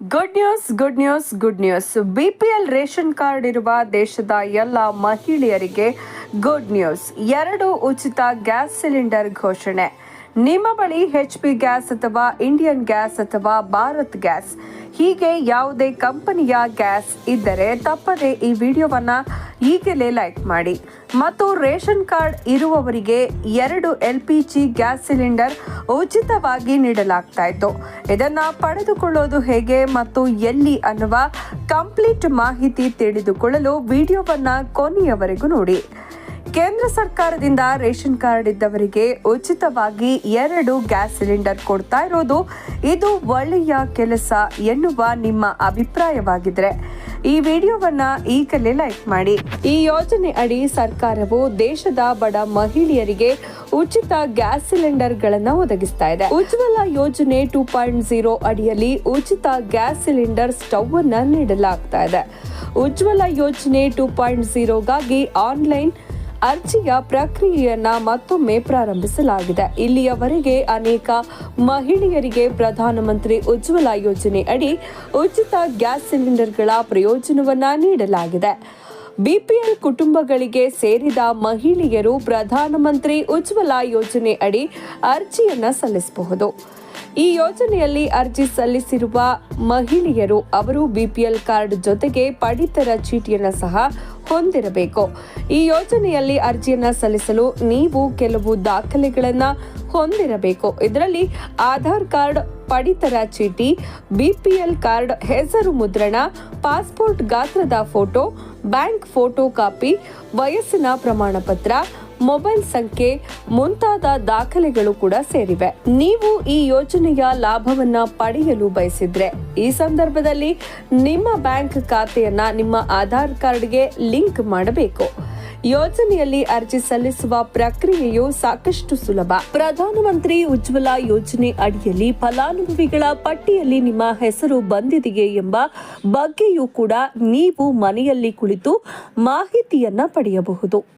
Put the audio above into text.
Good news good news good news B P L ration card ಇರುವ ದೇಶದ ಎಲ್ಲ ಮಹಿಳೆಯರಿಗೆ ಗುಡ್ ನ್ಯೂಸ್ ಎರಡು ಉಚಿತ ಗ್ಯಾಸ್ ಸಿಲಿಂಡರ್ ಘೋಷಣೆ. ನಿಮ್ಮ ಬಳಿ ಹೆಚ್ ಪಿ ಗ್ಯಾಸ್ ಅಥವಾ ಇಂಡಿಯನ್ ಗ್ಯಾಸ್ ಅಥವಾ ಭಾರತ್ ಗ್ಯಾಸ್ ಹೀಗೆ ಯಾವುದೇ ಕಂಪನಿಯ ಗ್ಯಾಸ್ ಇದ್ದರೆ ತಪ್ಪದೆ ಈ ವಿಡಿಯೋವನ್ನ ಈಗಲೇ ಲೈಕ್ ಮಾಡಿ. ಮತ್ತು ರೇಷನ್ ಕಾರ್ಡ್ ಇರುವವರಿಗೆ ಎರಡು L P G gas cylinder ಉಚಿತವಾಗಿ ನೀಡಲಾಗ್ತಾ ಇತ್ತು. ಇದನ್ನ ಪಡೆದುಕೊಳ್ಳೋದು ಹೇಗೆ ಮತ್ತು ಎಲ್ಲಿ ಅನ್ನುವ ಕಂಪ್ಲೀಟ್ ಮಾಹಿತಿ ತಿಳಿದುಕೊಳ್ಳಲು ವಿಡಿಯೋವನ್ನ ಕೊನೆಯವರೆಗೂ ನೋಡಿ. ಕೇಂದ್ರ ಸರ್ಕಾರದಿಂದ ರೇಷನ್ ಕಾರ್ಡ್ ಇದ್ದವರಿಗೆ ಉಚಿತವಾಗಿ ಎರಡು ಗ್ಯಾಸ್ ಸಿಲಿಂಡರ್ ಕೊಡ್ತಾ ಇರೋದು ಇದು ಒಳ್ಳೆಯ ಕೆಲಸ ಎನ್ನುವ ನಿಮ್ಮ ಅಭಿಪ್ರಾಯವಾಗಿದ್ರೆ ಈ ವಿಡಿಯೋವನ್ನ ಈಗಲೇ ಲೈಕ್ ಮಾಡಿ. ಈ ಯೋಜನೆ ಅಡಿ ಸರ್ಕಾರವು ದೇಶದ ಬಡ ಮಹಿಳೆಯರಿಗೆ ಉಚಿತ ಗ್ಯಾಸ್ ಸಿಲಿಂಡರ್ಗಳನ್ನು ಒದಗಿಸ್ತಾ ಇದೆ. ಉಜ್ವಲ ಯೋಜನೆ ಟೂ ಪಾಯಿಂಟ್ ಜೀರೋ ಅಡಿಯಲ್ಲಿ ಉಚಿತ ಗ್ಯಾಸ್ ಸಿಲಿಂಡರ್ ಸ್ಟವ್ ಅನ್ನ ನೀಡಲಾಗ್ತಾ ಇದೆ. ಉಜ್ವಲ ಯೋಜನೆ ಟೂ ಪಾಯಿಂಟ್ ಜೀರೋಗಾಗಿ ಆನ್ಲೈನ್ ಅರ್ಜಿಯ ಪ್ರಕ್ರಿಯೆಯನ್ನ ಮತ್ತೊಮ್ಮೆ ಪ್ರಾರಂಭಿಸಲಾಗಿದೆ. ಇಲ್ಲಿಯವರೆಗೆ ಅನೇಕ ಮಹಿಳೆಯರಿಗೆ ಪ್ರಧಾನಮಂತ್ರಿ ಉಜ್ವಲ ಯೋಜನೆ ಅಡಿ ಉಚಿತ ಗ್ಯಾಸ್ ಸಿಲಿಂಡರ್ಗಳ ಪ್ರಯೋಜನವನ್ನ ನೀಡಲಾಗಿದೆ. ಬಿಪಿಎಲ್ ಕುಟುಂಬಗಳಿಗೆ ಸೇರಿದ ಮಹಿಳೆಯರು ಪ್ರಧಾನಮಂತ್ರಿ ಉಜ್ವಲ ಯೋಜನೆ ಅಡಿ ಅರ್ಜಿಯನ್ನು ಸಲ್ಲಿಸಬಹುದು. ಈ ಯೋಜನೆಯಲ್ಲಿ ಅರ್ಜಿ ಸಲ್ಲಿಸಿರುವ ಮಹಿಳೆಯರು ಅವರು ಬಿಪಿಎಲ್ ಕಾರ್ಡ್ ಜೊತೆಗೆ ಪಡಿತರ ಚೀಟಿಯನ್ನು ಸಹ ಹೊಂದಿರಬೇಕು. ಈ ಯೋಜನೆಯಲ್ಲಿ ಅರ್ಜಿಯನ್ನು ಸಲ್ಲಿಸಲು ನೀವು ಕೆಲವು ದಾಖಲೆಗಳನ್ನು ಹೊಂದಿರಬೇಕು. ಇದರಲ್ಲಿ ಆಧಾರ್ ಕಾರ್ಡ್, ಪಡಿತರ ಚೀಟಿ, ಬಿಪಿಎಲ್ ಕಾರ್ಡ್, ಹೆಸರು ಮುದ್ರಣ, ಪಾಸ್ಪೋರ್ಟ್ ಗಾತ್ರದ ಫೋಟೋ ಬ್ಯಾಂಕ್ ಫೋಟೋ ಕಾಪಿ, ವಯಸ್ಸಿನ ಪ್ರಮಾಣ ಪತ್ರ ಮೊಬೈಲ್ ಸಂಖ್ಯೆ ಮುಂತಾದ ದಾಖಲೆಗಳು ಕೂಡ ಸೇರಿವೆ. ನೀವು ಈ ಯೋಜನೆಯ ಲಾಭವನ್ನ ಪಡೆಯಲು ಬಯಸಿದ್ರೆ ಈ ಸಂದರ್ಭದಲ್ಲಿ ನಿಮ್ಮ ಬ್ಯಾಂಕ್ ಖಾತೆಯನ್ನ ನಿಮ್ಮ ಆಧಾರ್ ಕಾರ್ಡ್ಗೆ ಲಿಂಕ್ ಮಾಡಬೇಕು. ಯೋಜನೆಯಲ್ಲಿ ಅರ್ಜಿ ಸಲ್ಲಿಸುವ ಪ್ರಕ್ರಿಯೆಯು ಸಾಕಷ್ಟು ಸುಲಭ. ಪ್ರಧಾನಮಂತ್ರಿ ಉಜ್ವಲ ಯೋಜನೆ ಅಡಿಯಲ್ಲಿ ಫಲಾನುಭವಿಗಳ ಪಟ್ಟಿಯಲ್ಲಿ ನಿಮ್ಮ ಹೆಸರು ಬಂದಿದೆಯೇ ಎಂಬ ಬಗ್ಗೆಯೂ ಕೂಡ ನೀವು ಮನೆಯಲ್ಲಿ ಕುಳಿತು ಮಾಹಿತಿಯನ್ನ ಪಡೆಯಬಹುದು.